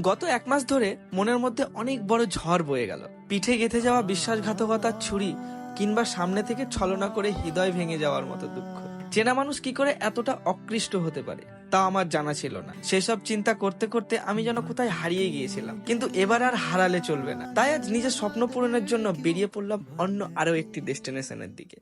গত এক মাস ধরে মনের মধ্যে অনেক বড় ঝড় বয়ে গেল। পিঠে গেঁথে যাওয়া বিশ্বাসঘাতকতার ছুরি কিংবা সামনে থেকে ছলনা করে হৃদয় ভেঙে যাওয়ার মতো দুঃখ। চেনা মানুষ কি করে এতটা অকৃষ্ট হতে পারে, তা আমার জানা ছিল না। সেসব চিন্তা করতে করতে আমি যেন কোথায় হারিয়ে গিয়েছিলাম, কিন্তু এবার আর হারালে চলবে না। তাই আজ নিজের স্বপ্ন পূরণের জন্য বেরিয়ে পড়লাম অন্য আরও একটি ডেস্টিনেশনের দিকে।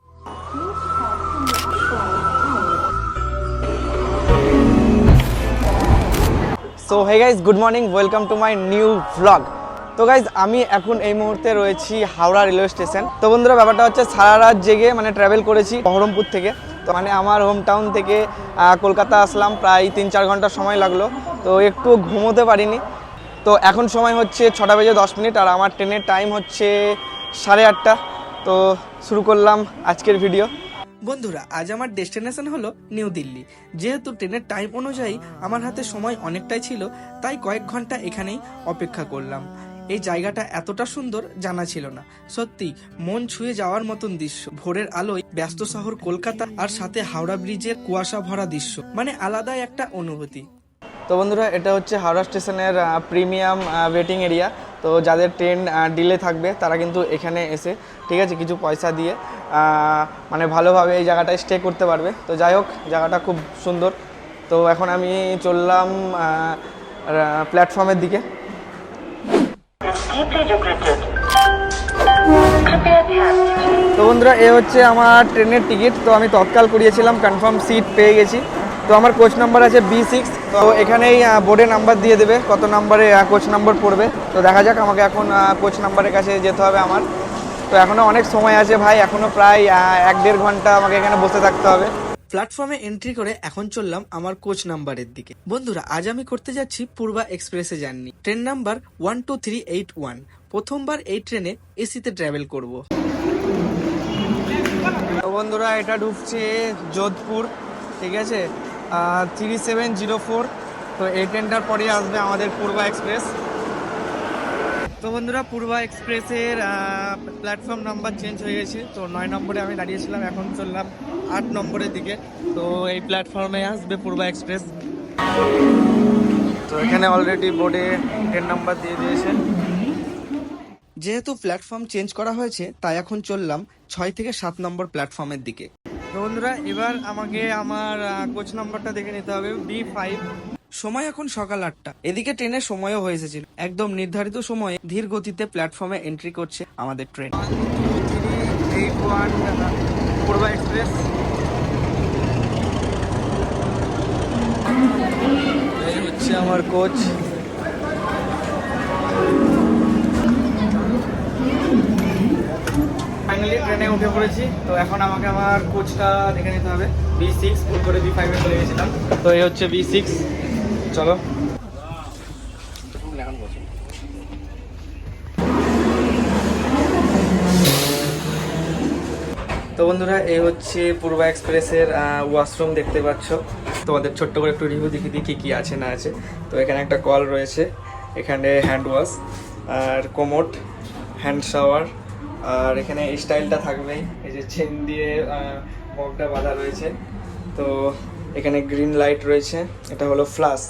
So hey guys good morning welcome to my new vlog তো গাইজ আমি এখন এই মুহূর্তে রয়েছি হাওড়া রেলওয়ে স্টেশন তো বন্ধুরা, ব্যাপারটা হচ্ছে সারা রাত জেগে মানে ট্রাভেল করেছি বহরমপুর থেকে। তো মানে আমার হোম টাউন থেকে কলকাতা আসলাম প্রায় তিন চার ঘণ্টা সময় লাগল। তো একটু ঘুমোতে পারিনি। তো এখন সময় হচ্ছে ছটা বেজে দশ মিনিট আর আমার ট্রেনের টাইম হচ্ছে সাড়ে আটটা। তো শুরু করলাম আজকের ভিডিও বন্ধুরা, আজ আমার ডেস্টিনেশন হলো নিউ দিল্লি যেহেতু ট্রেনের টাইম অনুযায়ী আমার হাতে সময় অনেকটাই ছিল, তাই কয়েক ঘণ্টা এখানেই অপেক্ষা করলাম। এই জায়গাটা এতটা সুন্দর জানা ছিল না। সত্যি, মন ছুঁয়ে যাওয়ার মতন দৃশ্য। ভোরের আলোয় ব্যস্ত শহর কলকাতা আর সাথে হাওড়া ব্রিজের কুয়াশা ভরা দৃশ্য। মানে আলাদাই একটা অনুভূতি। তো বন্ধুরা, এটা হচ্ছে হাওড়া স্টেশনের প্রিমিয়াম ওয়েটিং এরিয়া তো যাদের ট্রেন ডিলে থাকবে, তারা কিন্তু এখানে এসে, ঠিক আছে, কিছু পয়সা দিয়ে মানে ভালোভাবে এই জায়গাটায় স্টে করতে পারবে। তো যাই হোক, জায়গাটা খুব সুন্দর। তো এখন আমি চললাম প্ল্যাটফর্মের দিকে। তো বন্ধুরা, এ হচ্ছে আমার ট্রেনের টিকিট তো আমি তৎকাল করিয়েছিলাম কনফার্ম সিট পেয়ে গেছি। তো আমার কোচ নাম্বার আছে বি সিক্স তো এখানেই বোর্ডে নাম্বার দিয়ে দেবে কত নাম্বারে কোচ নাম্বার পড়বে। তো দেখা যাক আমাকে এখন কোচ নাম্বারের কাছে যেতে হবে আমার। তো এখনও অনেক সময় আছে ভাই এখনও প্রায় এক দেড় ঘণ্টা আমাকে এখানে বসে থাকতে হবে। প্ল্যাটফর্মে এন্ট্রি করে এখন চললাম আমার কোচ নাম্বারের দিকে। বন্ধুরা আজ আমি করতে যাচ্ছি পূর্বা এক্সপ্রেসে journey train number one two three eight one প্রথমবার এই ট্রেনে এসিতে ট্রাভেল করব। বন্ধুরা এটা ঢুকছে যোধপুর ঠিক আছে? থ্রি সেভেন জিরো ফোর তো এই ট্রেনটার পরে আসবে আমাদের পূর্বা এক্সপ্রেস। তো বন্ধুরা, পূর্বা এক্সপ্রেসের প্ল্যাটফর্ম নাম্বার চেঞ্জ হয়ে গেছে। তো নয় নম্বরে আমি দাঁড়িয়েছিলাম, এখন চললাম আট নম্বরের দিকে। তো এই প্ল্যাটফর্মে আসবে পূর্বা এক্সপ্রেস। তো এখানে অলরেডি বোর্ডে ট্রেন নাম্বার দিয়ে দিয়েছে। যেহেতু প্ল্যাটফর্ম চেঞ্জ করা হয়েছে, তাই এখন চললাম ছয় থেকে সাত নম্বর প্ল্যাটফর্মের দিকে। বন্ধুরা, এবার আমাকে আমার কোচ নাম্বারটা দেখে নিতে হবে বি ফাইভ সময় এখন সকাল আটটা। এদিকে ট্রেনের সময়ও হয়ে এসেছিল। একদম নির্ধারিত সময়ে ধীর গতিতে প্ল্যাটফর্মে এন্ট্রি করছে আমাদের ট্রেন এক্সপ্রেস হচ্ছে আমার কোচ উঠে পড়েছি। তো এখন আমাকে আমার কোচটা দেখে নিতে হবে। বি সিক্স ভুল করে বি ফাইভে চলে গেছিলাম। তো এই হচ্ছে বি সিক্স চলো। তো বন্ধুরা এই হচ্ছে পূর্বা এক্সপ্রেসের ওয়াশরুম দেখতে পাচ্ছ। তোমাদের ছোট্ট করে একটু রিভিউ দেখে দিই, কী কী আছে, না আছে। তো এখানে একটা কল রয়েছে। এখানে হ্যান্ড ওয়াশ আর কোমোট হ্যান্ড শাওয়ার আর এখানে স্টাইলটা থাকবেই। এই যে চেন দিয়ে মগটা বাঁধা রয়েছে। তো এখানে গ্রিন লাইট রয়েছে। এটা হলো ফ্লাস।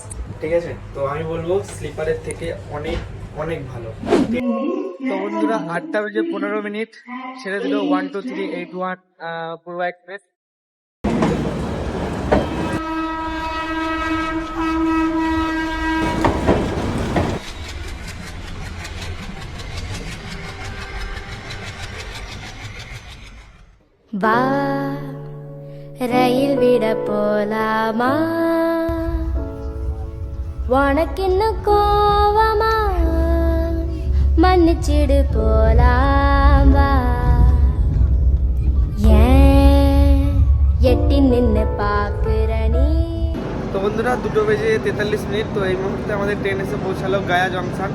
ঠিক আছে? তো আমি বলব, স্লিপারের থেকে অনেক অনেক ভালো। তো বন্ধুরা, আটটা বেজে পনেরো মিনিট। ছেড়ে দিল one two three eight one Purva express வா ரயில் விட போலாமா உனக்கு இன்னும் கோவமா மன்னிச்சிடு போலாம் வா ஏன் எட்டி நின்னு பாக்குற நீ তো বন্ধুরা দুটো বেজে তেতাল্লিশ মিনিট তো এই মুহূর্তে আমাদের ট্রেন এসে পৌঁছালো গায়া জংশন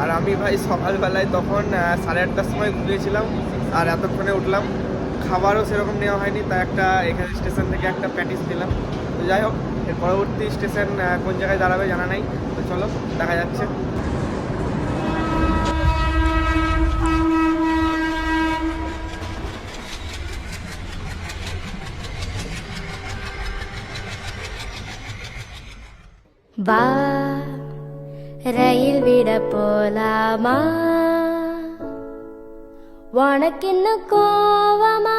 আর আমি ভাই সকালবেলায় তখন আহ, সাড়ে আটটার সময় ঘুমিয়েছিলাম আর এতক্ষণে উঠলাম খাবারও সেরকম নেওয়া হয়নি তাই একটা এখানে স্টেশন থেকে একটা প্যাটিস দিলাম তো যাই হোক এর পরবর্তী স্টেশন কোন জায়গায় দাঁড়াবে জানা নাই তো চলো দেখা যাচ্ছে வா ரயில் விட போலாமா உனக்கின்னு கோவமா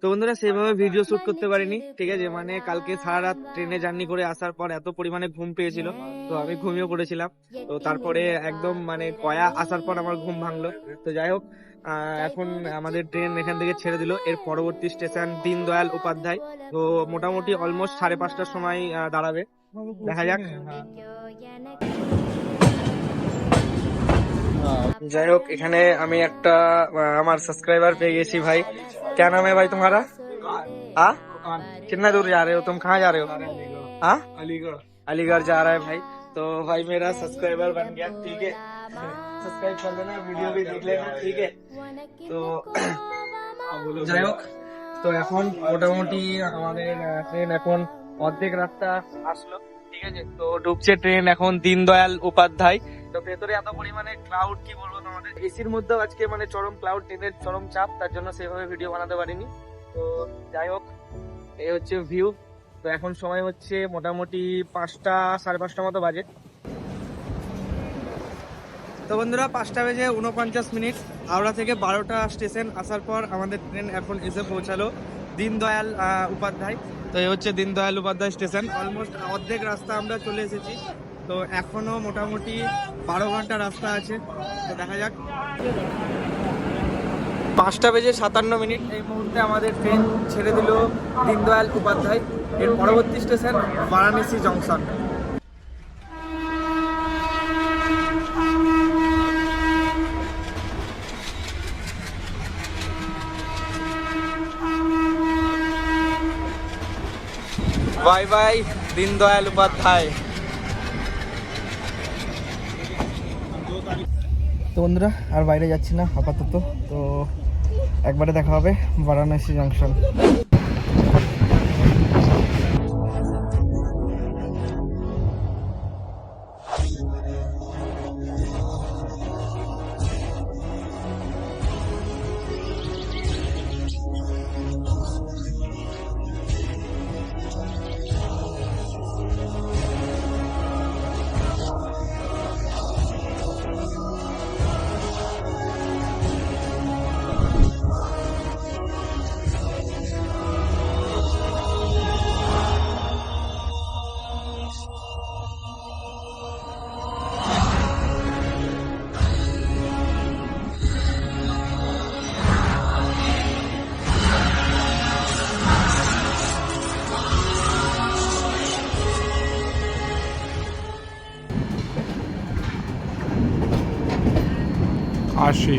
তো বন্ধুরা সেভাবে ভিডিও শুট করতে পারিনি ঠিক আছে মানে কালকে সারা রাত ট্রেনে জার্নি করে আসার পর এত পরিমাণে ঘুম পেয়েছিল তো আমি ঘুমিয়ে পড়েছিলাম তো তারপরে একদম মানে কয়া আসার পর আমার ঘুম ভাঙলো তো যাই হোক আহ, এখন আমাদের ট্রেন এখান থেকে ছেড়ে দিল এর পরবর্তী স্টেশন দীনদয়াল উপাধ্যায় তো মোটামুটি অলমোস্ট সাড়ে পাঁচটার সময় আহ, দাঁড়াবে দেখা যাক যাই হোক এখানে আমি একটা আহ, আমার সাবস্ক্রাইবার পেয়ে গেছি भाई क्या नाम है भाई तुम्हारा हाँ कितना दूर जा रहे हो तुम कहाँ जा रहे हो हाँ अलीगढ़ अलीगढ़ जा रहा है भाई तो भाई मेरा सब्सक्राइबर बन गया ठीक है सब्सक्राइब कर देना वीडियो भी देख लेना ठीक है তো যাই হোক তো এখন মোটামুটি আমাদের ট্রেন এখন অর্ধেক রাস্তা আসলো ঠিক আছে তো ঢুকছে ট্রেন এখন দীনদয়াল উপাধ্যায় তো ভেতরে এত পরিমাণে ক্লাউড কি বলব তোমাদের? এসির মধ্যেও আজকে মানে চরম ক্লাউড ট্রেনের চরম চাপ, তার জন্য সেভাবে ভিডিও বানাতে পারিনি। তো যাই হোক, এই হচ্ছে ভিউ তো এখন সময় হচ্ছে মোটামুটি পাঁচটা, সাড়ে পাঁচটা মতো বাজে। তো বন্ধুরা, পাঁচটা বেজে উনপঞ্চাশ মিনিট। হাওড়া থেকে বারোটা স্টেশন আসার পর আমাদের ট্রেন এখন এসে পৌঁছালো দীনদয়াল উপাধ্যায়। তো এই হচ্ছে দীনদয়াল উপাধ্যায় স্টেশন। অলমোস্ট অর্ধেক রাস্তা আমরা চলে এসেছি। তো এখনও মোটামুটি বারো ঘণ্টা রাস্তা আছে তো দেখা যাক। পাঁচটা বেজে সাতান্ন মিনিট। এই মুহূর্তে আমাদের ট্রেন ছেড়ে দিল দীনদয়াল উপাধ্যায়। এর পরবর্তী station Varanasi junction bye bye Deendayal Upadhyay. তো বন্ধুরা আর বাইরে যাচ্ছি না আপাতত। তো একবারে দেখা হবে বারাণসী জংশন। আশি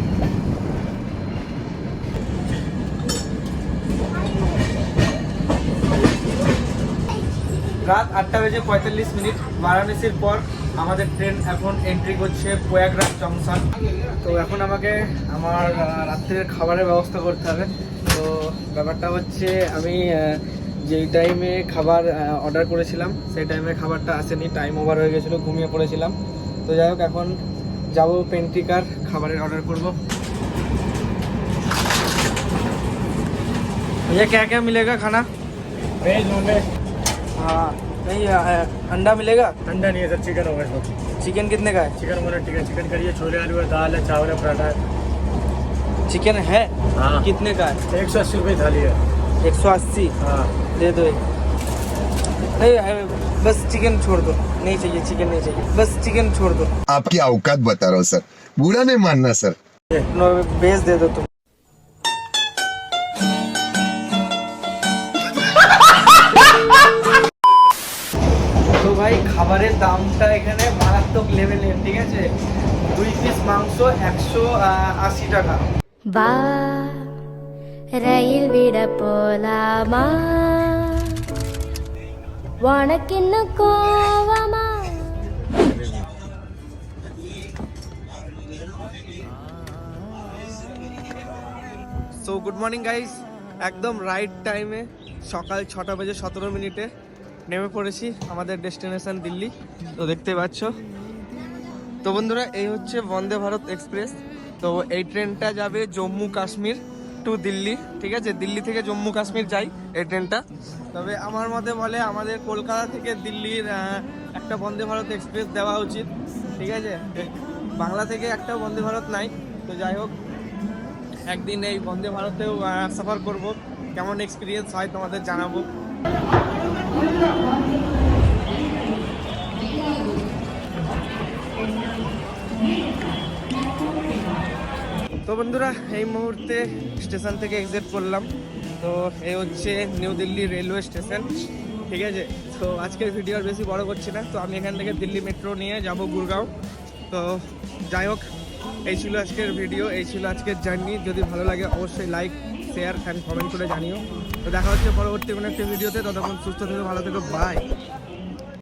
রাত আটটা বেজে পঁয়তাল্লিশ মিনিট। বারাণসীর পর আমাদের ট্রেন এখন এন্ট্রি করছে প্রয়াগরাজ জংশন তো এখন আমাকে আমার রাত্রের খাবারের ব্যবস্থা করতে হবে। তো ব্যাপারটা হচ্ছে আমি যেই টাইমে খাবার অর্ডার করেছিলাম, সেই টাইমে খাবারটা আসেনি। টাইম ওভার হয়ে গেছিল, ঘুমিয়ে পড়েছিলাম। তো যাই হোক, এখন যাবো পেন্টিকার খাবারের অর্ডার করব ये क्या क्या मिलेगा खाना वेज नॉन वेज हाँ नहीं अ, अंडा मिलेगा अंडा नहीं है सर चिकन होगा इसमें चिकन कितने का है चिकन वगैरह चिकन चिकन करी है छोले आलू है दाल है चावल है पराठा है चिकन है हाँ कितने का है एक सौ अस्सी रुपये थाली है एक सौ अस्सी हाँ दे दो एक नहीं अ, बस चिकन छोड़ दो नहीं चाहिए चिकन नहीं चाहिए बस चिकन छोड़ दो आपकी औकात बता रहा हूँ सर बुरा नहीं मानना सर नो बेस दे दो तुम তো ভাই খাবারের দামটা এখানে মারাত্মক লেভেলের ঠিক আছে দুই পিস মাংস একশো আশি টাকা வா ரயில் விட போலாமா உனக்கின்னு கோவமா সো গুড মর্নিং গাইস একদম রাইট টাইমে সকাল ছটা বেজে সতেরো মিনিটে নেমে পড়েছি আমাদের ডেস্টিনেশন দিল্লি তো দেখতে পাচ্ছ তো বন্ধুরা এই হচ্ছে বন্দে ভারত এক্সপ্রেস তো এই ট্রেনটা যাবে জম্মু কাশ্মীর টু দিল্লি, ঠিক আছে? দিল্লি থেকে জম্মু কাশ্মীর যাই এই ট্রেনটা তবে আমার মতে বলে আমাদের কলকাতা থেকে দিল্লির একটা বন্দে ভারত এক্সপ্রেস দেওয়া উচিত, ঠিক আছে? বাংলা থেকে একটা বন্দে ভারত নাই, তো যাই হোক, একদিন এই বন্দে ভারতেও সফর করব। কেমন এক্সপিরিয়েন্স হয় তোমাদের জানাব। তো বন্ধুরা, এই মুহূর্তে স্টেশন থেকে এক্সিট করলাম। তো এই হচ্ছে নিউ দিল্লি রেলওয়ে স্টেশন ঠিক আছে? তো আজকের ভিডিও আর বেশি বড় করছি না। তো আমি এখান থেকে দিল্লি মেট্রো নিয়ে যাব গুরগাঁও। তো যাই হোক, এই ছিল আজকের ভিডিও এই ছিল আজকের জার্নি যদি ভালো লাগে অবশ্যই লাইক শেয়ার অ্যান্ড কমেন্ট করে জানিও। তো দেখা হচ্ছে পরবর্তী কোনো একটি ভিডিওতে ততক্ষণ সুস্থ থেকে, ভালো থেকো বাই